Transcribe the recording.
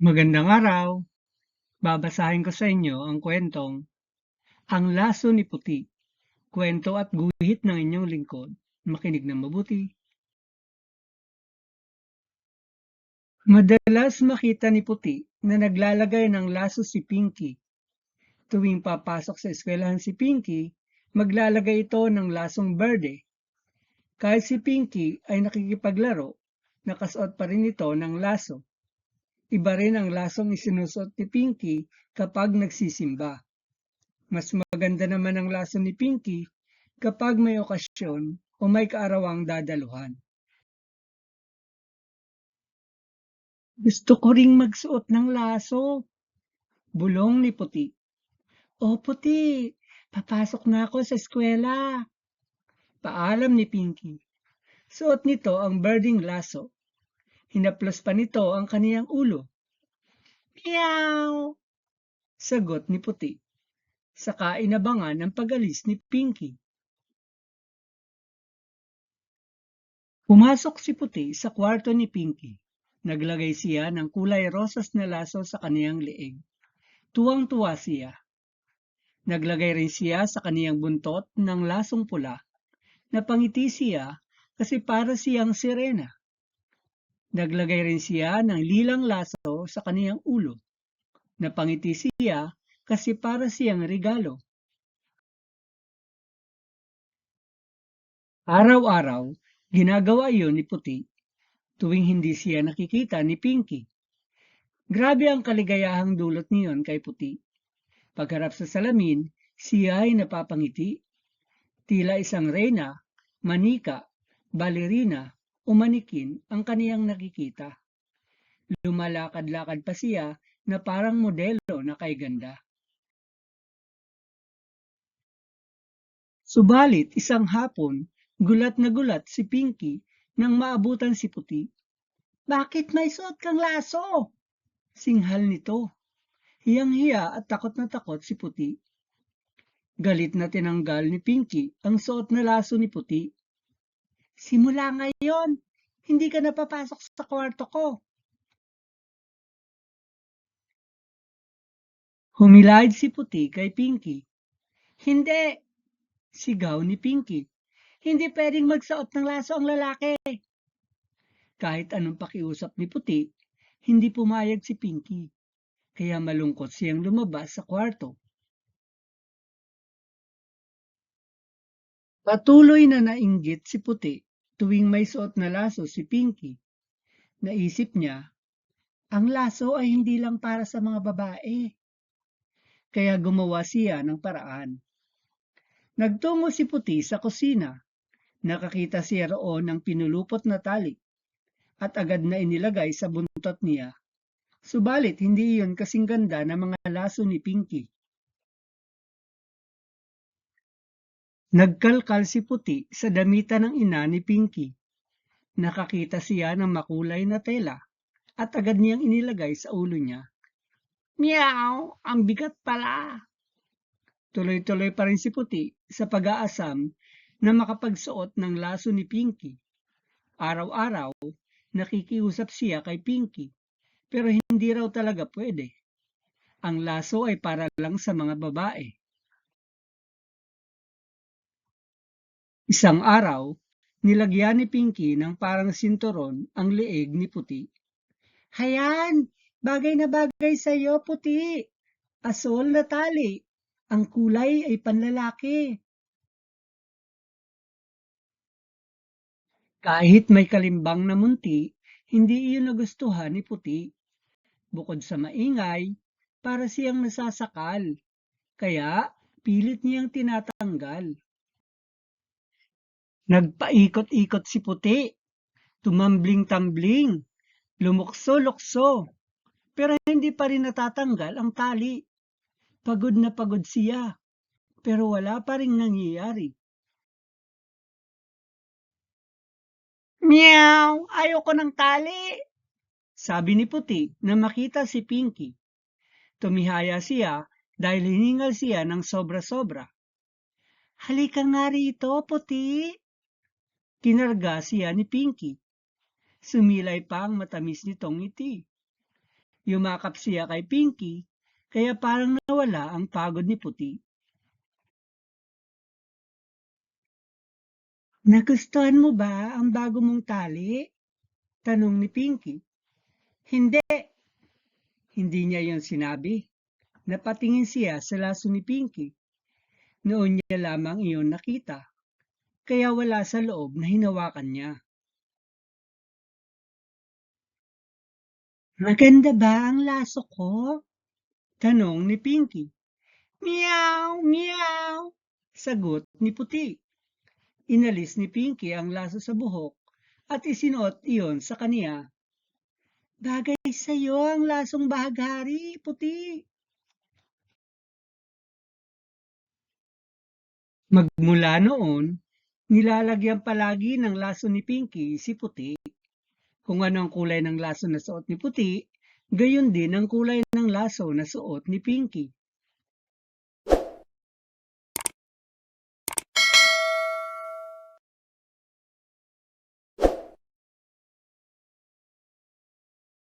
Magandang araw. Babasahin ko sa inyo ang kwentong Ang Laso ni Puti. Kwento at guhit ng inyong lingkod. Makinig ng mabuti. Madalas makita ni Puti na naglalagay ng laso si Pinky. Tuwing papasok sa eskwelahan si Pinky, maglalagay ito ng lasong berde. Kahit si Pinky ay nakikipaglaro, nakasuot pa rin ito ng laso. Iba rin ang lasong isinusot ni Pinky kapag nagsisimba. Mas maganda naman ang laso ni Pinky kapag may okasyon o may kaarawang dadaluhan. Gusto ko ring magsuot ng laso. Bulong ni Puti. O Puti, papasok na ako sa eskwela. Paalam ni Pinky. Suot nito ang birding laso Hinaplos pa nito ang kaniyang ulo. Meow! Sagot ni Puti. Saka inabangan ang pagalis ni Pinky. Pumasok si Puti sa kwarto ni Pinky. Naglagay siya ng kulay rosas na laso sa kaniyang leeg. Tuwang-tuwa siya. Naglagay rin siya sa kaniyang buntot ng lasong pula. Napangiti siya kasi para siyang sirena. Naglagay rin siya ng lilang laso sa kaniyang ulo. Napangiti siya kasi para siyang regalo. Araw-araw, ginagawa iyon ni Puti tuwing hindi siya nakikita ni Pinky. Grabe ang kaligayahang dulot niyon kay Puti. Pagharap sa salamin, siya ay napapangiti. Tila isang reyna, manika, balerina, umanikin ang kaniyang nakikita. Lumalakad-lakad pa siya na parang modelo na kay ganda. Subalit isang hapon, gulat na gulat si Pinky nang maabutan si Puti. Bakit may suot kang laso? Singhal nito. Hiyang-hiya at takot na takot si Puti. Galit na tinanggal ni Pinky ang suot na laso ni Puti Simula ngayon, hindi ka napapasok sa kwarto ko. Humilahid si Puti kay Pinky. Hindi, sigaw ni Pinky. Hindi pwedeng magsuot ng laso ang lalaki. Kahit anong pakiusap ni Puti, hindi pumayag si Pinky. Kaya malungkot siyang lumabas sa kwarto. Patuloy na nainggit si Puti Tuwing may suot na laso si Pinky, naisip niya, ang laso ay hindi lang para sa mga babae. Kaya gumawa siya ng paraan. Nagtungo si Puti sa kusina. Nakakita siya roon ng pinulupot na tali at agad na inilagay sa buntot niya. Subalit hindi iyon kasing ganda ng mga laso ni Pinky. Nagkalkal si Puti sa damitan ng ina ni Pinky. Nakakita siya ng makulay na tela at agad niyang inilagay sa ulo niya. Meow! Ang bigat pala! Tuloy-tuloy pa rin si Puti sa pag-aasam na makapagsuot ng laso ni Pinky. Araw-araw, nakikiusap siya kay Pinky, pero hindi raw talaga pwede. Ang laso ay para lang sa mga babae. Isang araw, nilagyan ni Pinky ng parang sinturon ang leeg ni Puti. Hayan, bagay na bagay sa iyo, Puti. Asol na tali. Ang kulay ay panlalaki. Kahit may kalimbang na munti, hindi iyon nagustuhan ni Puti. Bukod sa maingay, para siyang nasasakal. Kaya pilit niyang tinatanggal. Nagpaikot-ikot si puti, tumambling-tambling, lumukso-lukso, pero hindi pa rin natatanggal ang tali. Pagod na pagod siya, pero wala pa rin nangyayari. Meow! Ayoko ng tali! Sabi ni Puti na makita si Pinky. Tumihaya siya dahil hiningal siya ng sobra-sobra. Halika nga rito, Puti! Kinarga siya ni Pinky. Sumilay pa ang matamis nitong ngiti. Yumakap siya kay Pinky, kaya parang nawala ang pagod ni Puti. Nagustuhan mo ba ang bago mong tali? Tanong ni Pinky. Hindi. Hindi niya yon sinabi. Napatingin siya sa laso ni Pinky. Noon niya lamang iyon nakita. Kaya wala sa loob na hinawakan niya. Maganda ba ang laso ko? Tanong ni Pinky. Meow, meow, sagot ni Puti. Inalis ni Pinky ang laso sa buhok at isinuot iyon sa kaniya. Bagay sa iyo ang lasong bahaghari, Puti. Magmula noon, nilalagyan palagi ng laso ni Pinky si Puti. Kung ano ang kulay ng laso na suot ni Puti, gayon din ang kulay ng laso na suot ni Pinky.